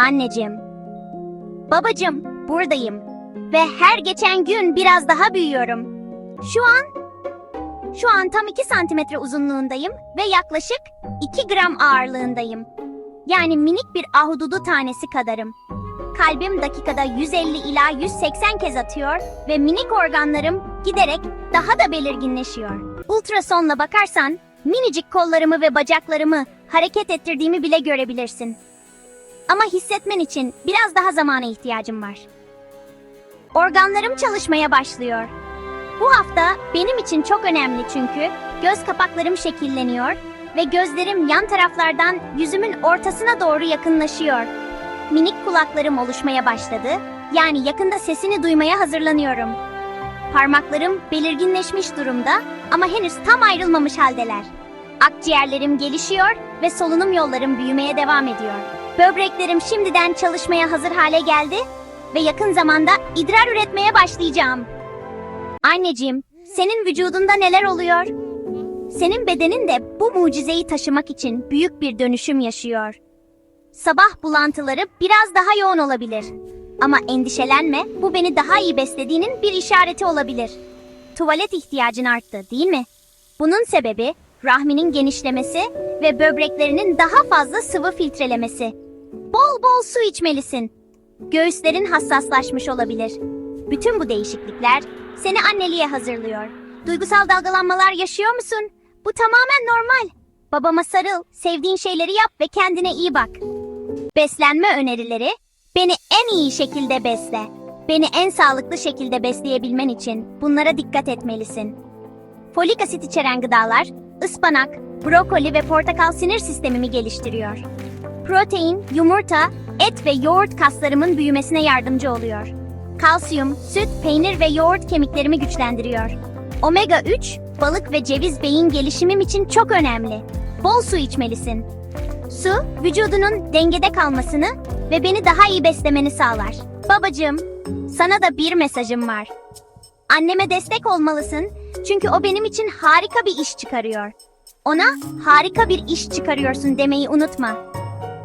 Anneciğim. Babacığım, buradayım. Ve her geçen gün biraz daha büyüyorum. Şu an şu an tam 2 santimetre uzunluğundayım ve yaklaşık 2 gram ağırlığındayım. Yani minik bir ahududu tanesi kadarım. Kalbim dakikada 150 ila 180 kez atıyor ve minik organlarım giderek daha da belirginleşiyor. Ultrasonla bakarsan minicik kollarımı ve bacaklarımı hareket ettirdiğimi bile görebilirsin. Ama hissetmen için biraz daha zamana ihtiyacım var. Organlarım çalışmaya başlıyor. Bu hafta benim için çok önemli çünkü göz kapaklarım şekilleniyor ve gözlerim yan taraflardan yüzümün ortasına doğru yakınlaşıyor. Minik kulaklarım oluşmaya başladı. Yani yakında sesini duymaya hazırlanıyorum. Parmaklarım belirginleşmiş durumda ama henüz tam ayrılmamış haldeler. Akciğerlerim gelişiyor ve solunum yollarım büyümeye devam ediyor. Böbreklerim şimdiden çalışmaya hazır hale geldi ve yakın zamanda idrar üretmeye başlayacağım. Anneciğim, senin vücudunda neler oluyor? Senin bedenin de bu mucizeyi taşımak için büyük bir dönüşüm yaşıyor. Sabah bulantıları biraz daha yoğun olabilir. Ama endişelenme, bu beni daha iyi beslediğinin bir işareti olabilir. Tuvalet ihtiyacın arttı, değil mi? Bunun sebebi rahminin genişlemesi ve böbreklerinin daha fazla sıvı filtrelemesi. Bol bol su içmelisin. Göğüslerin hassaslaşmış olabilir. Bütün bu değişiklikler seni anneliğe hazırlıyor. Duygusal dalgalanmalar yaşıyor musun? Bu tamamen normal. Babama sarıl, sevdiğin şeyleri yap ve kendine iyi bak. Beslenme önerileri, beni en iyi şekilde besle. Beni en sağlıklı şekilde besleyebilmen için bunlara dikkat etmelisin. Folik asit içeren gıdalar, ıspanak, brokoli ve portakal sinir sistemimi geliştiriyor. Protein, yumurta, et ve yoğurt kaslarımın büyümesine yardımcı oluyor. Kalsiyum, süt, peynir ve yoğurt kemiklerimi güçlendiriyor. Omega 3, balık ve ceviz beyin gelişimim için çok önemli. Bol su içmelisin. Su, vücudunun dengede kalmasını ve beni daha iyi beslemeni sağlar. Babacığım, sana da bir mesajım var. Anneme destek olmalısın çünkü o benim için harika bir iş çıkarıyor. Ona harika bir iş çıkarıyorsun demeyi unutma.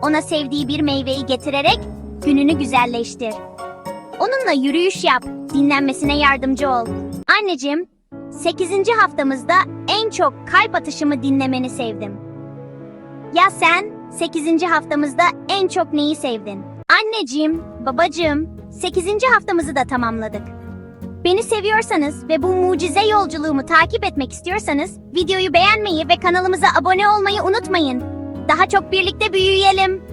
Ona sevdiği bir meyveyi getirerek gününü güzelleştir. Onunla yürüyüş yap, dinlenmesine yardımcı ol. Anneciğim, 8. haftamızda en çok kalp atışımı dinlemeni sevdim. Ya sen 8. haftamızda en çok neyi sevdin? Anneciğim, babacığım, 8. haftamızı da tamamladık. Beni seviyorsanız ve bu mucize yolculuğumu takip etmek istiyorsanız videoyu beğenmeyi ve kanalımıza abone olmayı unutmayın. Daha çok birlikte büyüyelim.